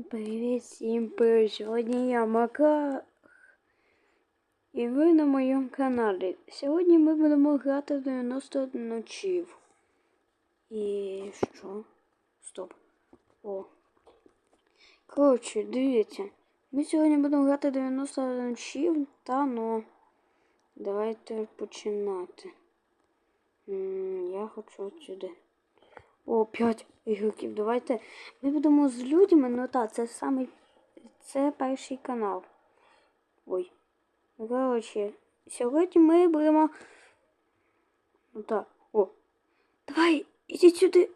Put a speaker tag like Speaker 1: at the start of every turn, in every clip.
Speaker 1: Всім привіт, всім привіт! Я Макар. І ви на моєму каналі. Сьогодні ми будемо грати в 90 ночів. І що? Стоп. О. Коротше, дивіться. Ми сьогодні будемо грати 90 ночів та ну. Давайте починати. М, Я хочу от сюди. О, 5 ігроків. Давайте. Ми будемо з людьми, ну так, це саме. Це перший канал. Ой. Ну, Коротше, сьогодні ми будемо. Ну так. О. Давай, ідіть сюди.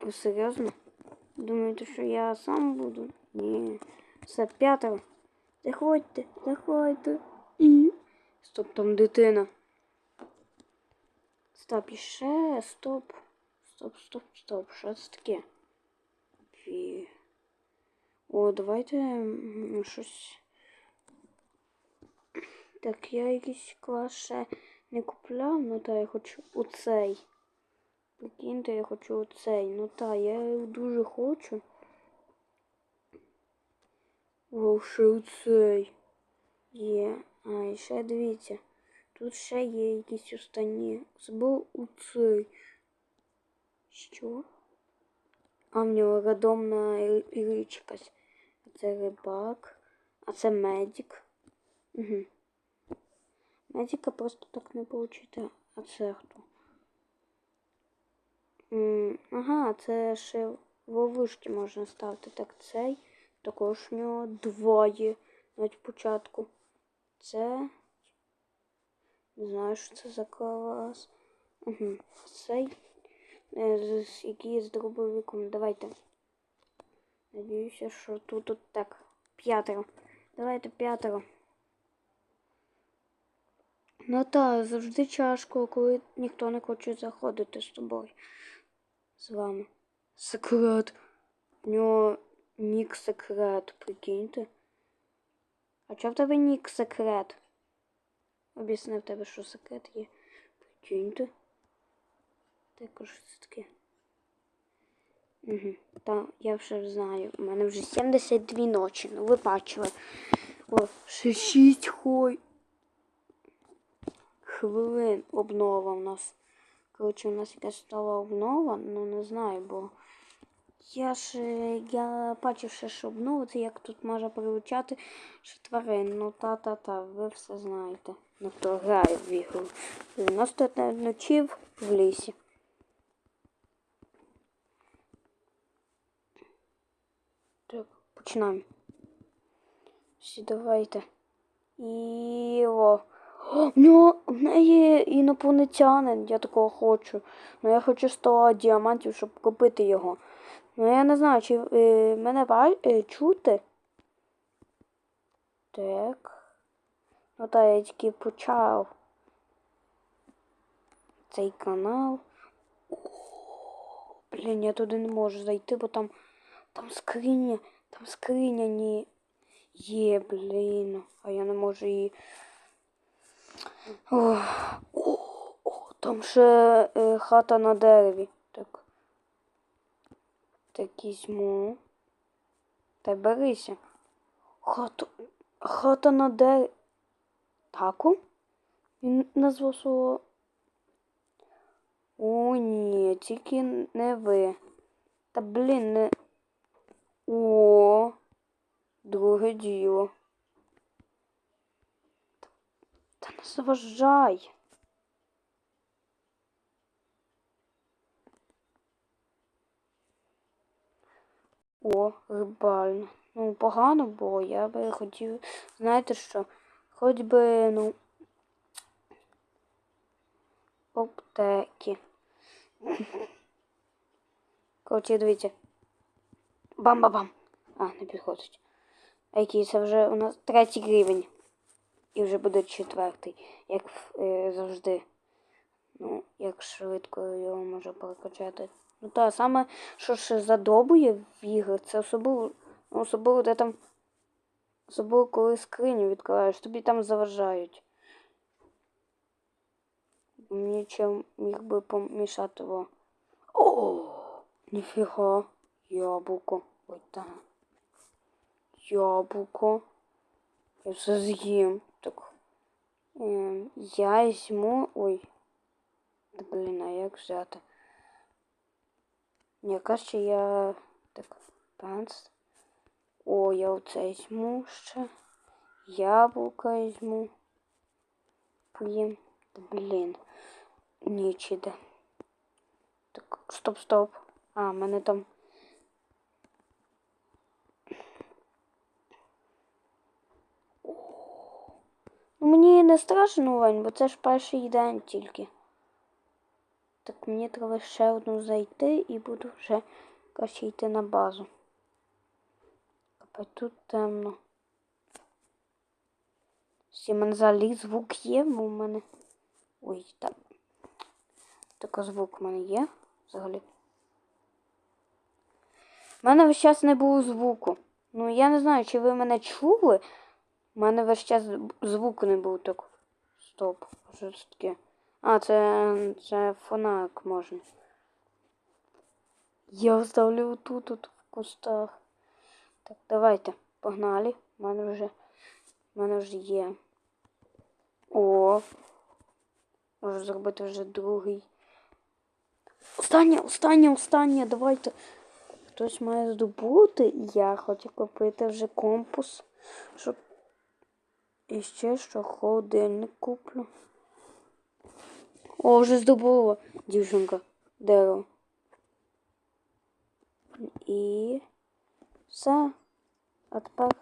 Speaker 1: Ви серйозно? Думаєте, що я сам буду? Ні. Все, п'ятеро. Заходьте, заходьте. І. Стоп, там дитина. Стоп, іще, стоп. Стоп, стоп, стоп. Що це таке? Фі. О, давайте щось. Так, я якийсь клас ще не купляв, ну та я хочу оцей. Прикиньте, я хочу оцей. Ну та, я дуже хочу. О, ще оцей. Є. А, і ще дивіться. Тут ще є якісь останні. Забув оцей. Що? А в нього рандомна якась. Це рибак, а це медик. Угу. Медика просто так не получите. А це хто? М, Ага, це ще ловушки можна ставити. Так цей. Також в нього двоє навіть початку. Це. Не знаю, що це за клас. Угу. Цей. Е, з- з дробовиком. Давайте. Надіюся, що тут от так. П'ятеро. Давайте п'ятеро. Ну та завжди чашко, коли ніхто не хоче заходити з тобою. З вами. Секрет. У нього нік секрет, прикиньте. А чого в тебе нік секрет? Об'ясни в тебе, що секрет є. Прикиньте. Також це таке. Угу. Та я вже знаю. У мене вже 72 ночі. Ну ви бачили. О, 6 хой. Хвилин обнова у нас. Коротше, у нас якась стала обнова, ну не знаю, бо я ж я бачив ще, що обнова, це як тут може прилучати ще тварин. Ну та-та-та, ви все знаєте. Ну хто грає в ігру. 90 ночів в лісі. Так, починаємо. Всі давайте. І о. В нього в неї інопланетянин, я такого хочу. Ну я хочу 100 діамантів, щоб купити його. Ну я не знаю, чи е, мене е, чути. Так. Ну так, я тільки почав цей канал. Блін, я туди не можу зайти, бо там, там скриня, там скриня ні. Є, блін. А я не можу її. О, о, о, там ще е, хата на дереві. Так. Так візьму. Та берися. Хата, хата на дереві. Таку? Він назвав свого. О, ні, тільки не ви. Та блін, не. О, друге діло. Та не заважай. О, рибальня. Ну, погано було, я би хотів, знаєте що, хоч би, ну, аптеки. Коротше, дивіться. Бам-бам-бам. А, не підходить. А який це вже у нас третій рівень. І вже буде четвертий, як е, завжди. Ну, як швидко його можна перекачати. Ну та саме, що ще задобує в іграх, це особливо, ну, особливо де там. Особливо, коли скриню відкриваєш, тобі там заважають. Мені чим міг би помішати во. О! Ніфіга. Яблуко. Ой, так. Яблуко. Я все з'їм. Так. Я візьму. Ой. Да блін, а як взяти? Мені кажеться, я так пенс. О, я оце візьму ще. Яблуко візьму. Поїм. Та блін. Нічиде. Так, стоп, стоп. А, мене там. Мені не страшно, Вань, бо це ж перший день тільки. Так мені треба ще одну зайти і буду вже краще йти на базу. Капець тут темно. Мене взагалі звук є, бо в мене. Ой, так. Такий звук в мене є взагалі. У мене весь час не було звуку. Ну я не знаю, чи ви мене чули. У мене весь час звуку не був так. Стоп. Що це таке? А, це, це фонарик можна. Я вставлю тут, тут в кустах. Так, давайте, погнали. У мене вже, в мене вже є. О. Можу зробити вже другий. Останнє, останнє, останнє, давайте. Хтось має здобути. Я хочу купити вже компас, щоб і ще що холодильник куплю. О, вже здобула дівчинка дерево. І все. А тепер.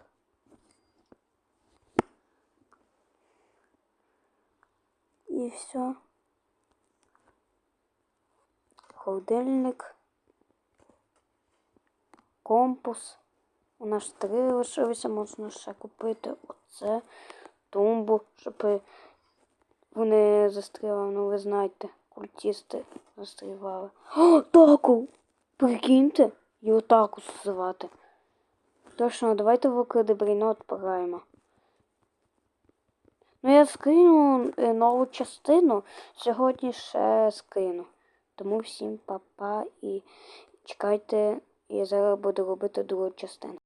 Speaker 1: І все. Холодильник. Компас. У нас три лишилися, можна ще купити оце, тумбу, щоб вони застрівали, ну ви знаєте, культісти застрівали. О, таку! Прикиньте, його таку звати. Точно, давайте в Окридебріно відправимо. Ну, я скину е, нову частину, сьогодні ще скину. Тому всім па-па і чекайте, я зараз буду робити другу частину.